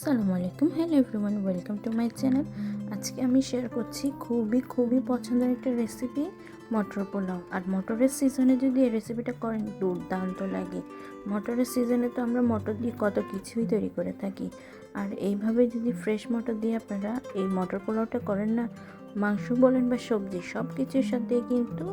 আসসালামু আলাইকুম। Hello everyone welcome to my channel আজকে আমি শেয়ার করছি খুবই খুবই পছন্দের একটা রেসিপি মটর পোলাও। আর মটরের সিজনে যদি এই রেসিপিটা করেন, দুর্দান্ত লাগে। মটরের সিজনে তো আমরা মটর দিয়ে কত কিছুই তৈরি করে থাকি। আর এইভাবে যদি ফ্রেশ মটর দিয়ে আপনারা এই মটর পোলাওটা করেন না, মাংস বলেন বা সবজি সব কিছুর সাথে কিন্তু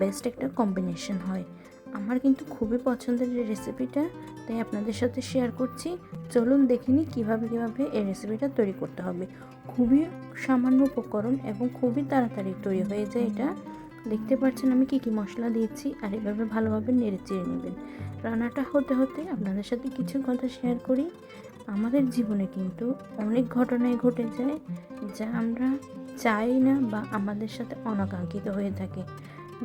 বেস্ট একটা কম্বিনেশন হয়। আমার কিন্তু খুবই পছন্দের এই রেসিপিটা তাই আপনাদের সাথে শেয়ার করছি। চলুন দেখে নিই কীভাবে কীভাবে এই রেসিপিটা তৈরি করতে হবে। খুবই সামান্য উপকরণ এবং খুবই তাড়াতাড়ি তৈরি হয়ে যায় এটা। দেখতে পাচ্ছেন আমি কী কী মশলা দিয়েছি আর এভাবে ভালোভাবে নেড়ে চেড়ে নেবেন। রান্নাটা হতে হতে আপনাদের সাথে কিছু কথা শেয়ার করি। আমাদের জীবনে কিন্তু অনেক ঘটনাই ঘটে যায় যা আমরা চাই না বা আমাদের সাথে অনাকাঙ্ক্ষিত হয়ে থাকে।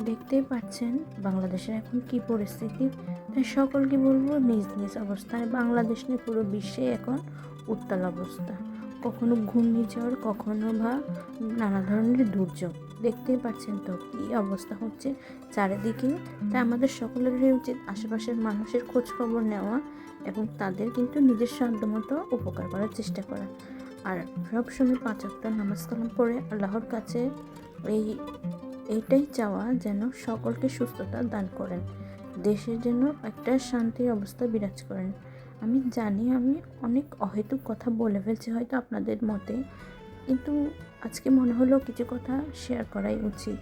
দেখতেই পাচ্ছেন বাংলাদেশের এখন কি পরিস্থিতি। তাই সকলকে বলব নিজ নিজ অবস্থায় বাংলাদেশ নিয়ে পুরো বিশ্বে এখন উত্তাল অবস্থা। কখনো ঘূর্ণিঝড়, কখনো বা নানা ধরনের দুর্যোগ। দেখতেই পাচ্ছেন তো কী অবস্থা হচ্ছে চারিদিকে। তাই আমাদের সকলেরই উচিত আশেপাশের মানুষের খোঁজ খবর নেওয়া এবং তাদের কিন্তু নিজের সাধ্যমতো উপকার করার চেষ্টা করা। আর সবসময় পাঁচ ওয়াক্ত নামাজ কালাম পড়ে আল্লাহর কাছে এই এইটাই চাওয়া যেন সকলকে সুস্থতা দান করেন। দেশের জন্য একটা শান্তির অবস্থা বিরাজ করেন। আমি জানি আমি অনেক অহেতুক কথা বলে ফেলছি হয়তো আপনাদের মতে, কিন্তু আজকে মনে হলো কিছু কথা শেয়ার করাই উচিত।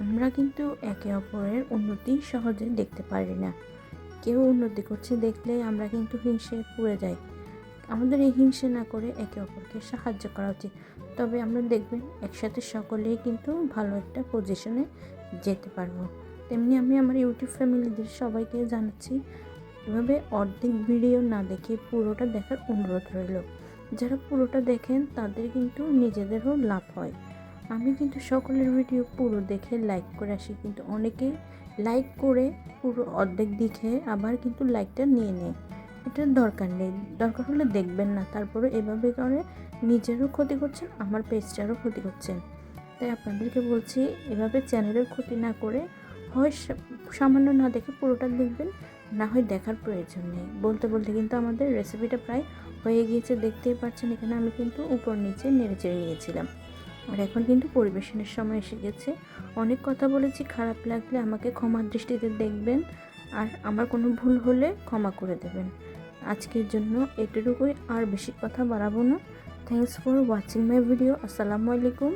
আমরা কিন্তু একে অপরের উন্নতি সহজে দেখতে পারি না। কেউ উন্নতি করছে দেখলে আমরা কিন্তু হিংসে পুড়ে যাই। আমাদের এই হিংসা না করে একে অপরকে সাহায্য করা উচিত। তবে আমরা দেখবেন একসাথে সকলেই কিন্তু ভালো একটা পজিশনে যেতে পারব। তেমনি আমি আমার ইউটিউব ফ্যামিলিদের সবাইকে জানাচ্ছি, এভাবে অর্ধেক ভিডিও না দেখে পুরোটা দেখার অনুরোধ রইল। যারা পুরোটা দেখেন, তাদের কিন্তু নিজেদেরও লাভ হয়। আমি কিন্তু সকলের ভিডিও পুরো দেখে লাইক করে আসি, কিন্তু অনেকে লাইক করে পুরো অর্ধেক দেখে আবার কিন্তু লাইকটা নিয়ে নেয়। এটার দরকার নেই। দরকার হলে দেখবেন না। তারপরে এভাবে করে নিজেরও ক্ষতি করছেন, আমার পেজটারও ক্ষতি করছেন। তাই আপনাদেরকে বলছি, এভাবে চ্যানেলের ক্ষতি না করে হয় সামান্য না দেখে পুরোটা দেখবেন, না হয় দেখার প্রয়োজন নেই। বলতে বলতে কিন্তু আমাদের রেসিপিটা প্রায় হয়ে গিয়েছে, দেখতেই পাচ্ছেন এখানে আমি কিন্তু উপর নিচে নেড়ে চেড়ে গিয়েছিলাম। আর এখন কিন্তু পরিবেশনের সময় এসে গেছে। অনেক কথা বলেছি, খারাপ লাগলে আমাকে ক্ষমার দৃষ্টিতে দেখবেন, আর আমার কোনো ভুল হলে ক্ষমা করে দেবেন। আজকের জন্য এটুকুই আর বেশি কথা বাড়াবো না। Thanks for watching my video আসসালামু আলাইকুম।